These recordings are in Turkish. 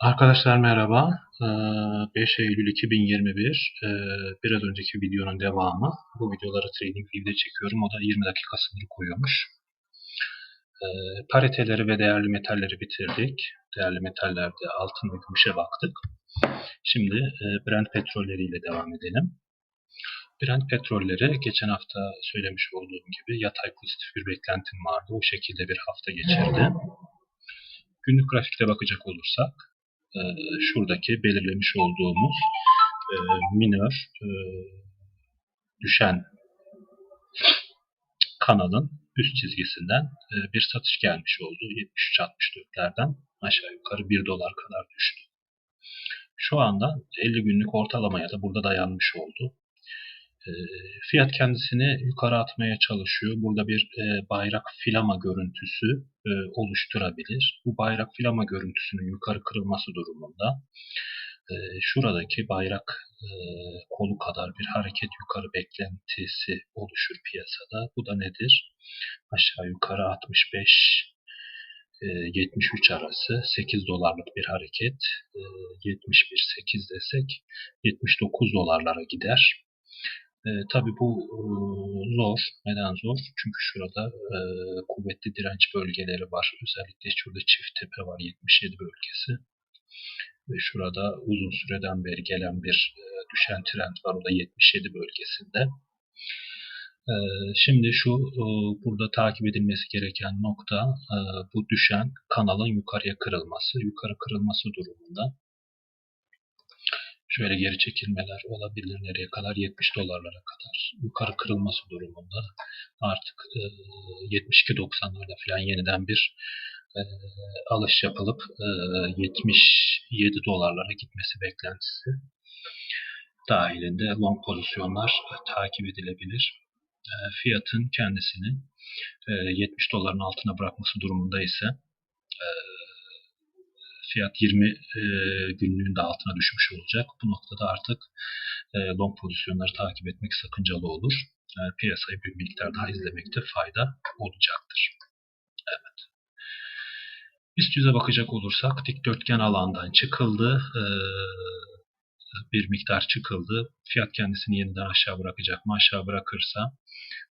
Arkadaşlar merhaba. Ee, 5 Eylül 2021. Ee, Biraz önceki videonun devamı. Bu videoları TradingView'de çekiyorum. O da 20 dakika sınırı koyuyormuş. Ee, Pariteleri ve değerli metalleri bitirdik. Değerli metallerde altın ve gümüşe baktık. Şimdi e, Brent petrolleriyle devam edelim. Brent petrolleri geçen hafta söylemiş olduğum gibi yatay pozitif bir beklentim vardı. O şekilde bir hafta geçirdi. Günlük grafikte bakacak olursak e, şuradaki belirlemiş olduğumuz e, minör e, düşen kanalın üst çizgisinden bir satış gelmiş oldu. 73-64'lerden aşağı yukarı 1 dolar kadar düştü. Şu anda 50 günlük ortalamaya da burada dayanmış oldu. E, fiyat kendisini yukarı atmaya çalışıyor. Burada bir e, bayrak filama görüntüsü e, oluşturabilir. Bu bayrak filama görüntüsünün yukarı kırılması durumunda şuradaki bayrak kolu kadar bir hareket yukarı beklentisi oluşur piyasada. Bu da nedir? Aşağı yukarı 65 73 arası 8 dolarlık bir hareket 71-8 desek 79 dolarlara gider. E, tabii bu e, zor. Neden zor? Çünkü şurada e, kuvvetli direnç bölgeleri var. Özellikle şurada çift tepe var 77 bölgesi. Ve şurada uzun süreden beri gelen bir e, düşen trend var. O da 77 bölgesinde. E, şimdi şu e, burada takip edilmesi gereken nokta e, bu düşen kanalın yukarıya kırılması. Yukarı kırılması durumunda şöyle geri çekilmeler olabilir. Nereye kadar? 70 dolarlara kadar. Yukarı kırılması durumunda artık e, 72-90'larda falan yeniden bir e, alış yapılıp e, 77 dolarlara gitmesi beklentisi dahilinde long pozisyonlar takip edilebilir. E, fiyatın kendisini e, 70 doların altına bırakması durumunda ise e, fiyat 20 e, günlüğün de altına düşmüş olacak. Bu noktada artık e, long pozisyonları takip etmek sakıncalı olur. Yani piyasayı bir miktar daha izlemekte fayda olacaktır. Evet. BIST 100'e bakacak olursak dikdörtgen alandan çıkıldı. E, bir miktar çıkıldı. Fiyat kendisini yeniden aşağı bırakacak mı? Aşağı bırakırsa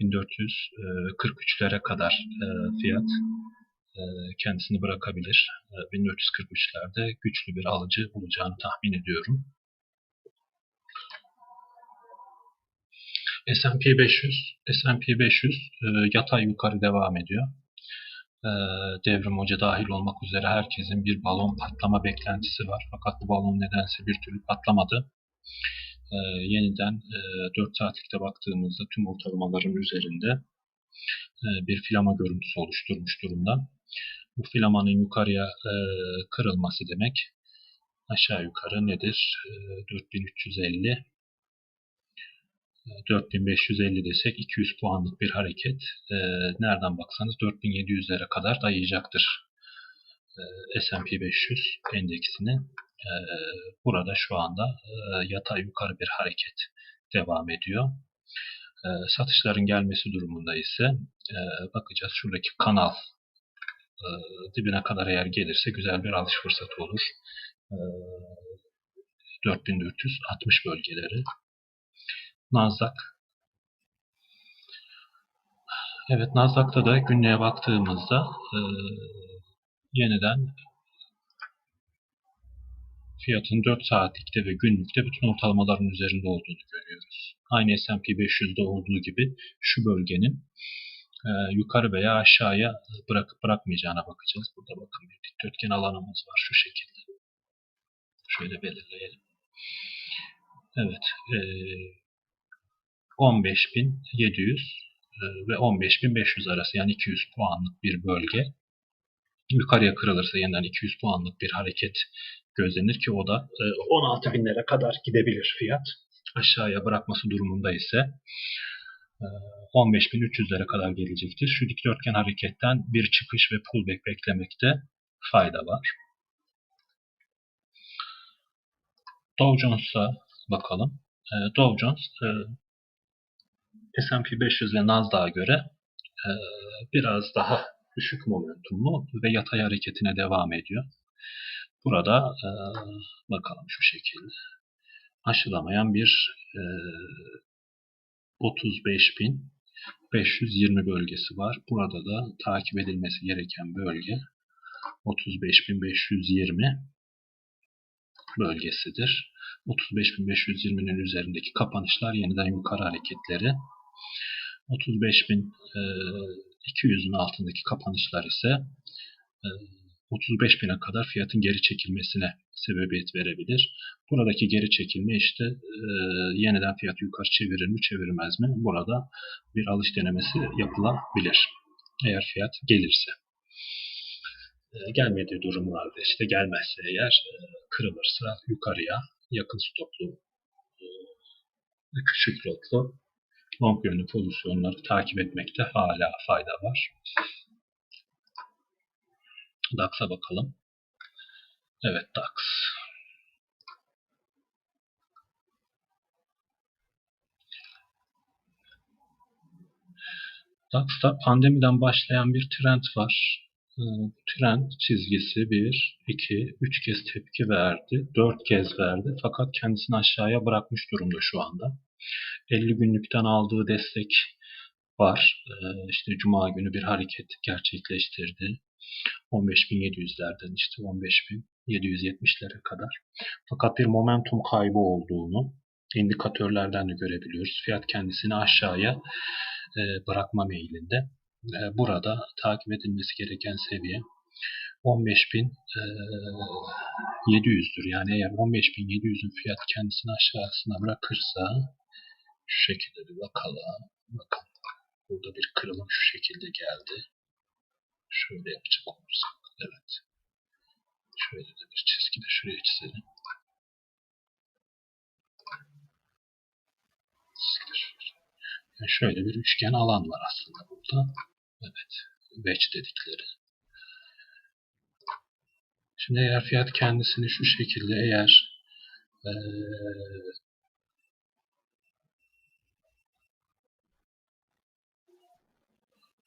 1443'lere kadar e, fiyat e, kendisini bırakabilir. 1443'lerde e, güçlü bir alıcı bulacağını tahmin ediyorum. S&P 500, S&P 500 yatay yukarı devam ediyor. E, Devrim Hoca dahil olmak üzere herkesin bir balon patlama beklentisi var. Fakat bu balon nedense bir türlü patlamadı. Yeniden 4 saatlikte baktığımızda tüm ortalamaların üzerinde bir filama görüntüsü oluşturmuş durumda. Bu filamanın yukarıya e, kırılması demek aşağı yukarı nedir? E, 4350 4550 desek 200 puanlık bir hareket. E, nereden baksanız 4700'lere kadar dayayacaktır e, S&P 500 endeksini. E, burada şu anda e, yatay yukarı bir hareket devam ediyor. E, satışların gelmesi durumunda ise e, bakacağız şuradaki kanal e, dibine kadar eğer gelirse güzel bir alış fırsatı olur. E, 4460 bölgeleri. Nasdaq. Evet Nasdaq'ta da günlüğe baktığımızda e, yeniden fiyatın 4 saatlikte ve günlükte bütün ortalamaların üzerinde olduğunu görüyoruz. Aynı S&P 500'de olduğu gibi şu bölgenin yukarı veya aşağıya bırakıp bırakmayacağına bakacağız. Burada bakın bir dikdörtgen alanımız var şu şekilde. Şöyle belirleyelim. Evet. E, 15.700 e, ve 15.500 arası yani 200 puanlık bir bölge. Yukarıya kırılırsa yeniden 200 puanlık bir hareket gözlenir ki o da 16 e, binlere kadar gidebilir fiyat. Aşağıya bırakması durumunda ise 15.300'lere e, kadar gelecektir. Şu dikdörtgen hareketten bir çıkış ve pullback beklemekte fayda var. Dow Jones'a bakalım. E, Dow Jones S&P 500 ve Nasdaq'a göre biraz daha düşük momentumlu ve yatay hareketine devam ediyor. Burada e, bakalım şu şekilde aşılamayan bir e, 35.520 bölgesi var. Burada da takip edilmesi gereken bölge 35.520 bölgesidir. 35.520'nin üzerindeki kapanışlar yeniden yukarı hareketleri. 35.200'ün altındaki kapanışlar ise 35.000'e kadar fiyatın geri çekilmesine sebebiyet verebilir. Buradaki geri çekilme işte e, yeniden fiyat yukarı çevirir mi çevirmez mi? Burada bir alış denemesi yapılabilir. Eğer fiyat gelirse. E, gelmediği durumlarda işte gelmezse eğer e, kırılırsa yukarıya yakın stoplu e, küçük lotlu long yönlü pozisyonları takip etmekte hala fayda var. DAX'a bakalım. Evet DAX. DAX'ta pandemiden başlayan bir trend var. Ee, trend çizgisi 1, 2, 3 kez tepki verdi, 4 kez verdi fakat kendisini aşağıya bırakmış durumda şu anda. 50 günlükten aldığı destek var. Ee, işte Cuma günü bir hareket gerçekleştirdi. 15.700'lerden işte 15.770'lere kadar. Fakat bir momentum kaybı olduğunu indikatörlerden de görebiliyoruz. Fiyat kendisini aşağıya e, bırakma meyilinde. E, burada takip edilmesi gereken seviye 15.700'dür. Yani eğer 15.700'ün fiyat kendisini aşağısına bırakırsa şu şekilde bir bakalım. Bakın burada bir kırılım şu şekilde geldi. Şöyle yapacak olursak. Evet. Şöyle de bir çizgi de şuraya çizelim. Yani şöyle bir üçgen alan var aslında burada. Evet. Wedge dedikleri. Şimdi eğer fiyat kendisini şu şekilde eğer ee,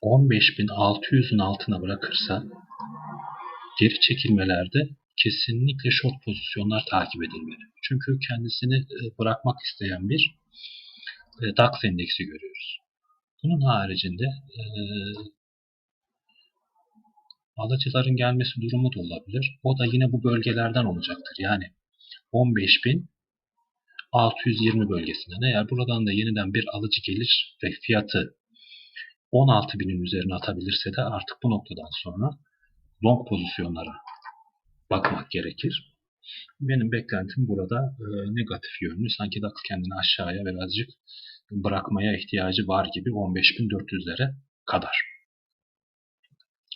15.600'ün altına bırakırsa geri çekilmelerde kesinlikle short pozisyonlar takip edilmeli. Çünkü kendisini e, bırakmak isteyen bir e, DAX endeksi görüyoruz. Bunun haricinde e, alıcıların gelmesi durumu da olabilir. O da yine bu bölgelerden olacaktır. Yani 15.620 bölgesinden. Eğer buradan da yeniden bir alıcı gelir ve fiyatı 16 binin üzerine atabilirse de artık bu noktadan sonra long pozisyonlara bakmak gerekir. Benim beklentim burada e, negatif yönlü. Sanki DAX kendini aşağıya birazcık bırakmaya ihtiyacı var gibi 15.400'lere kadar.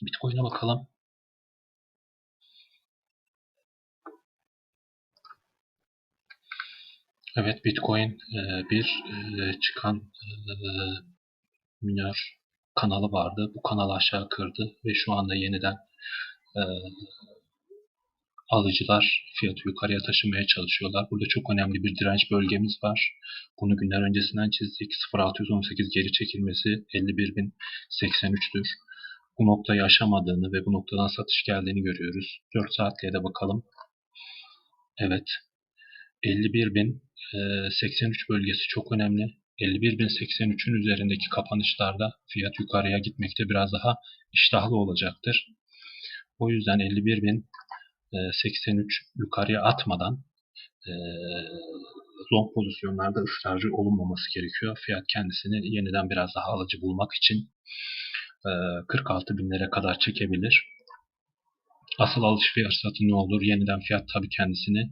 Bitcoin'e bakalım. Evet Bitcoin e, bir e, çıkan e, minör kanalı vardı. Bu kanalı aşağı kırdı ve şu anda yeniden e, alıcılar fiyatı yukarıya taşımaya çalışıyorlar. Burada çok önemli bir direnç bölgemiz var. Bunu günler öncesinden çizdik. 0618 geri çekilmesi 51.083'tür. Bu noktayı aşamadığını ve bu noktadan satış geldiğini görüyoruz. 4 saatliğe de bakalım. Evet. 51.083 bölgesi çok önemli. 51.083'ün üzerindeki kapanışlarda fiyat yukarıya gitmekte biraz daha iştahlı olacaktır. O yüzden 51.083 yukarıya atmadan e, long pozisyonlarda ısrarcı olunmaması gerekiyor. Fiyat kendisini yeniden biraz daha alıcı bulmak için 46 binlere kadar çekebilir. Asıl alış fiyatı ne olur? Yeniden fiyat tabii kendisini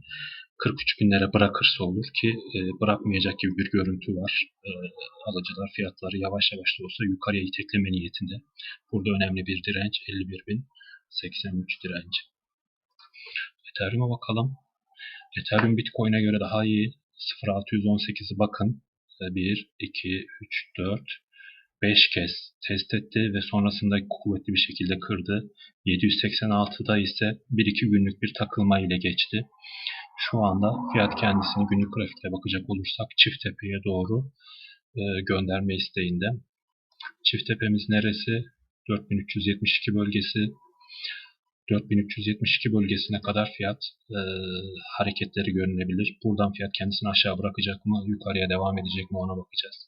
43 binlere bırakırsa olur ki e, bırakmayacak gibi bir görüntü var. E, alıcılar fiyatları yavaş yavaş da olsa yukarıya itekleme niyetinde. Burada önemli bir direnç 51.083 direnci. Ethereum'a bakalım. Ethereum Bitcoin'e göre daha iyi. 0.618'i bakın. 1, 2, 3, 4, 5 kez test etti ve sonrasında kuvvetli bir şekilde kırdı. 786'da ise 1-2 günlük bir takılma ile geçti. Şu anda fiyat kendisini günlük grafikte bakacak olursak çift tepeye doğru e, gönderme isteğinde. Çift tepemiz neresi? 4372 bölgesi. 4372 bölgesine kadar fiyat e, hareketleri görünebilir. Buradan fiyat kendisini aşağı bırakacak mı, yukarıya devam edecek mi ona bakacağız.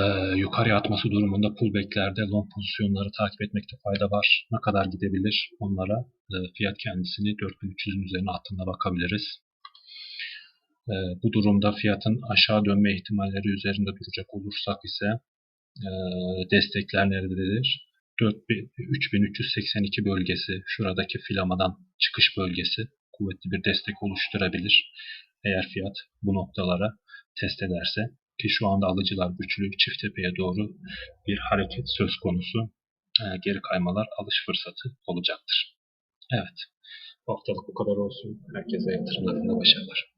E, yukarıya atması durumunda pullbacklerde long pozisyonları takip etmekte fayda var. Ne kadar gidebilir onlara e, fiyat kendisini 4300'ün üzerine attığında bakabiliriz. E, bu durumda fiyatın aşağı dönme ihtimalleri üzerinde duracak olursak ise e, destekler nerededir? 3382 bölgesi, şuradaki filamadan çıkış bölgesi kuvvetli bir destek oluşturabilir. Eğer fiyat bu noktalara test ederse ki şu anda alıcılar güçlü çift tepeye doğru bir hareket söz konusu. E, geri kaymalar alış fırsatı olacaktır. Evet. Bu haftalık bu kadar olsun. Herkese yatırımlarında başarılar.